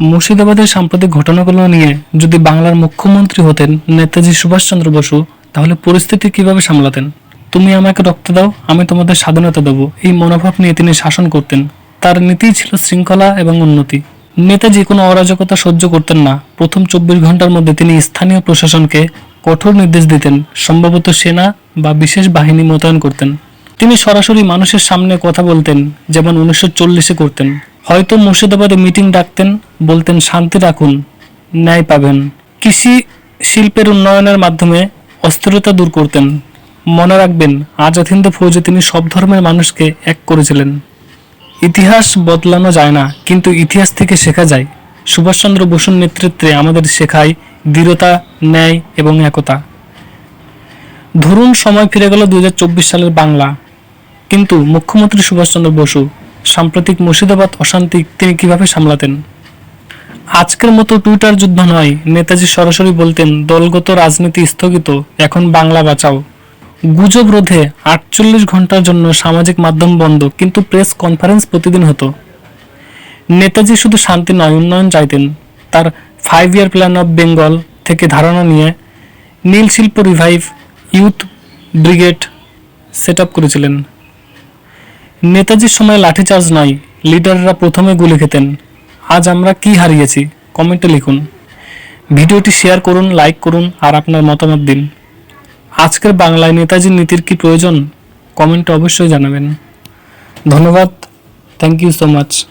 মুর্শিদাবাদের সাম্প্রতিক ঘটনাগুলো নিয়ে যদি বাংলার মুখ্যমন্ত্রী হতেন নেতাজি সুভাষচন্দ্র বসু, তাহলে পরিস্থিতি কীভাবে সামলাতেন? তুমি আমাকে রক্ত দাও, আমি তোমাদের স্বাধীনতা দেবো। এই মনোভাব নিয়ে তিনি শাসন করতেন। তার নীতিই ছিল শৃঙ্খলা এবং উন্নতি। নেতাজি কোনো অরাজকতা সহ্য করতেন না। প্রথম চব্বিশ ঘণ্টার মধ্যে তিনি স্থানীয় প্রশাসনকে কঠোর নির্দেশ দিতেন। সম্ভবত সেনা বা বিশেষ বাহিনী মোতায়েন করতেন। তিনি সরাসরি মানুষের সামনে কথা বলতেন, যেমন উনিশশো চল্লিশে করতেন। হয়তো মুর্শিদাবাদে মিটিং ডাকতেন, বলতেন, শান্তি রাখুন, ন্যায় পাবেন। কৃষি শিল্পের উন্নয়নের মাধ্যমে অস্থিরতা দূর করতেন। মনে রাখবেন আজাদ হিন্দ ফৌজে তিনি সব ধর্মের মানুষকে এক করেছিলেন। ইতিহাস বদলানো যায় না, কিন্তু ইতিহাস থেকে শেখা যায়। সুভাষচন্দ্র বসুর নেতৃত্বে আমাদের শেখায় দৃঢ়তা, ন্যায় এবং একতা। ধরুন, সময় ফিরে গেল দুই হাজার চব্বিশ সালের বাংলা। কিন্তু মুখ্যমন্ত্রী সুভাষচন্দ্র বসু সাম্প্রতিক মুর্শিদাবাদ অশান্তি তিনি কীভাবে সামলাতেন? আজকের মতো টুইটার যুদ্ধ নয়, নেতাজি সরাসরি বলতেন, দলগত রাজনীতি স্থগিত, এখন বাংলা বাঁচাও। গুজব রোধে আটচল্লিশ ঘণ্টার জন্য সামাজিক মাধ্যম বন্ধ, কিন্তু প্রেস কনফারেন্স প্রতিদিন হতো। নেতাজি শুধু শান্তি নয়, উন্নয়ন চাইতেন। তার five year plan of Bengal থেকে ধারণা নিয়ে নীল শিল্প রিভাইভ ইউথ ব্রিগেড সেট করেছিলেন। নেতাজির সময় লাঠিচার্জ নয়, লিডাররা প্রথমে গুলি খেতেন। আজ আমরা কি হারিয়েছি? কমেন্টে লিখুন। ভিডিওটি শেয়ার করুন, লাইক করুন আর আপনার মতামত দিন। আজকের বাংলায় নেতাজির নীতির কি প্রয়োজন? কমেন্টে অবশ্যই জানাবেন। ধন্যবাদ। Thank you so much